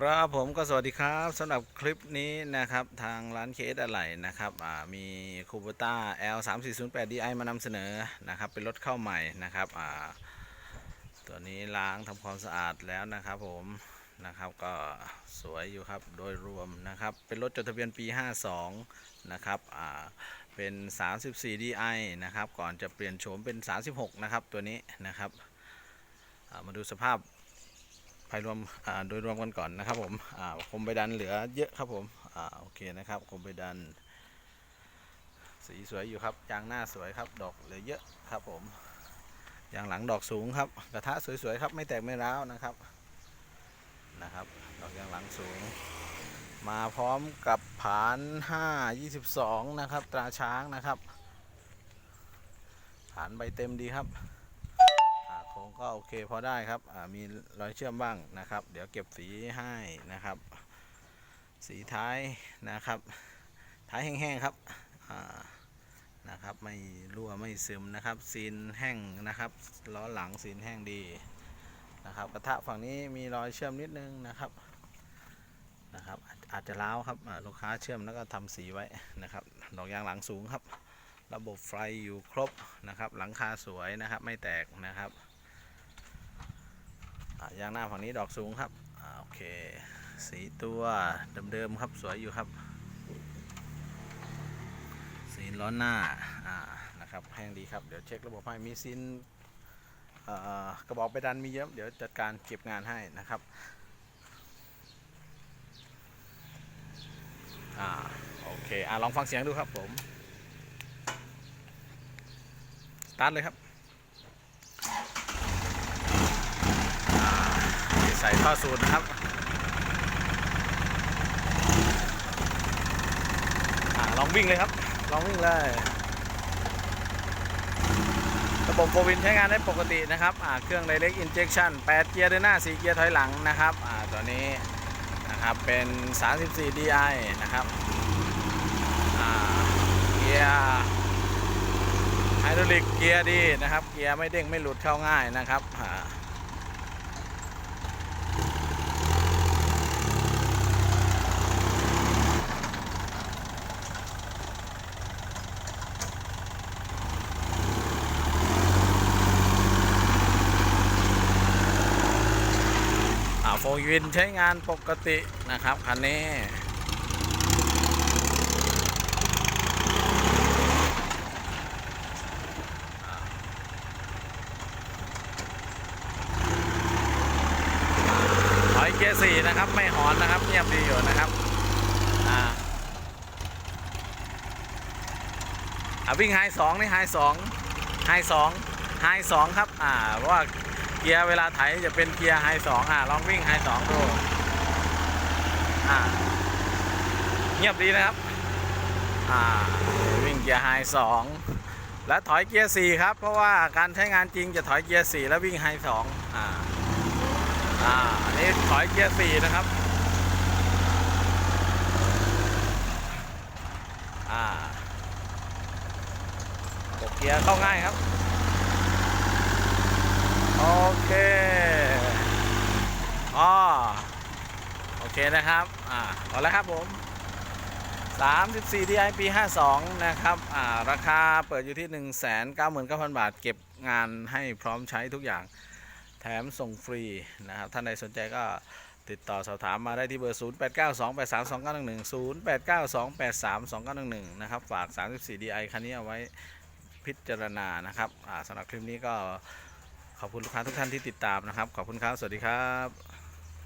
ครับผมก็สวัสดีครับสำหรับคลิปนี้นะครับทางร้านเคสอะไหล่นะครับมีคูปต้า L 3 4 0 8 DI มานำเสนอนะครับเป็นรถเข้าใหม่นะครับตัวนี้ล้างทำความสะอาดแล้วนะครับผมนะครับก็สวยอยู่ครับโดยรวมนะครับเป็นรถจดทะเบียนปี 52นะครับเป็น 34 DI นะครับก่อนจะเปลี่ยนโฉมเป็น 36 นะครับตัวนี้นะครับามาดูสภาพายรวมโดยรวมกันก่อนนะครับผมคมใบดันเหลือเยอะครับผมอโอเคนะครับคมใบดัน สีสวยอยู่ครับยางหน้าสวยครับ ดอกเหลือเยอะครับผมยางหลังดอกสูงครับ กระทะสวยๆครับ ไม่แตกไม่ร้าวนะครับนะครับดอกยางหลังสูง มาพร้อมกับผาน 5 22 นะครับ ตราช้างนะครับ ผานใบเต็มดีครับ อ่าโครงก็โอเคพอได้ครับมีรอยเชื่อมบ้างนะครับ เดี๋ยวเก็บสีให้นะครับ สีท้ายนะครับ ท้ายแห้งๆครับนะครับไม่รั่วไม่ซึมนะครับซีนแห้งนะครับล้อหลังซีนแห้งดีนะครับกระทะฝั่งนี้มีรอยเชื่อมนิดนึงนะครับนะครับอาจจจะร้าวครับลูกค้าเชื่อมแล้วก็ทำสีไว้นะครับดอกยางหลังสูงครับ ระบบไฟอยู่ครบนะครับ หลังคาสวยนะครับ ไม่แตกนะครับ ยางหน้าฝั่งนี้ดอกสูงครับอโอเค สีตัวเดิมๆครับสวยอยู่ครับ สีล้อหน้าอ่านะครับแห้งดีครับเดี๋ยวเช็คระบบให้มีซินกระบอกไปดันมีเยอะเดี๋ยวจัดการเก็บงานให้นะครับอ่าโอเคอ่าลองฟังเสียงดูครับผม สตาร์ทเลยครับอ่าใส่ท่อสูตรนะครับอ่าลองวิ่งเลยครับ ลองวิ่งเลย ระบบโฟวินใช้งานได้ปกตินะครับอ่าเครื่อง Direct Injection 8 เกียร์เดินหน้า 4 เกียร์ถอยหลังนะครับอ่าตัวนี้นะครับเป็น 34 DI นะครับอ่าเกียร์ไฮดรอลิกเกียร์ดีนะครับ เกียร์ไม่เด้งไม่หลุดเข้าง่ายนะครับ โฟวินใช้งานปกตินะครับคันนี้ถอยเกียร์สี่นะครับ ไม่หอนนะครับ เงียบดีอยู่นะครับอ่าอ่าวิ่งไฮสองนี่ไฮสองไฮสองไฮสองครับ อ่าเพราะว่า เกียร์เวลาไถจะเป็นเกียร์ไฮสองอ่าลองวิ่งไฮสองดูอ่าเงียบดีนะครับอ่าวิ่งเกียร์ไฮสองและถอยเกียร์สี่ครับ เพราะว่าการใช้งานจริงจะถอยเกียร์สี่แล้ววิ่งไฮสองอ่าอ่าอันนี้ถอยเกียร์สี่นะครับอ่าเกียร์เข้าง่ายครับ โอเคอ๋อโอเคนะครับ อ่าพอแล้วครับผม 34 DI ปี 52 นะครับ อ่า ราคาเปิดอยู่ที่ 199,000 บาท เก็บงานให้พร้อมใช้ทุกอย่าง แถมส่งฟรีนะครับ ท่านใดสนใจก็ติดต่อสอบถามมาได้ที่เบอร์ 0892832911 0892832911 นะครับ ฝาก 34 DI คันนี้เอาไว้พิจารณานะครับ อ่าสำหรับคลิปนี้ก็ ขอบคุณลูกค้าทุกท่านที่ติดตามนะครับ ขอบคุณครับ สวัสดีครับ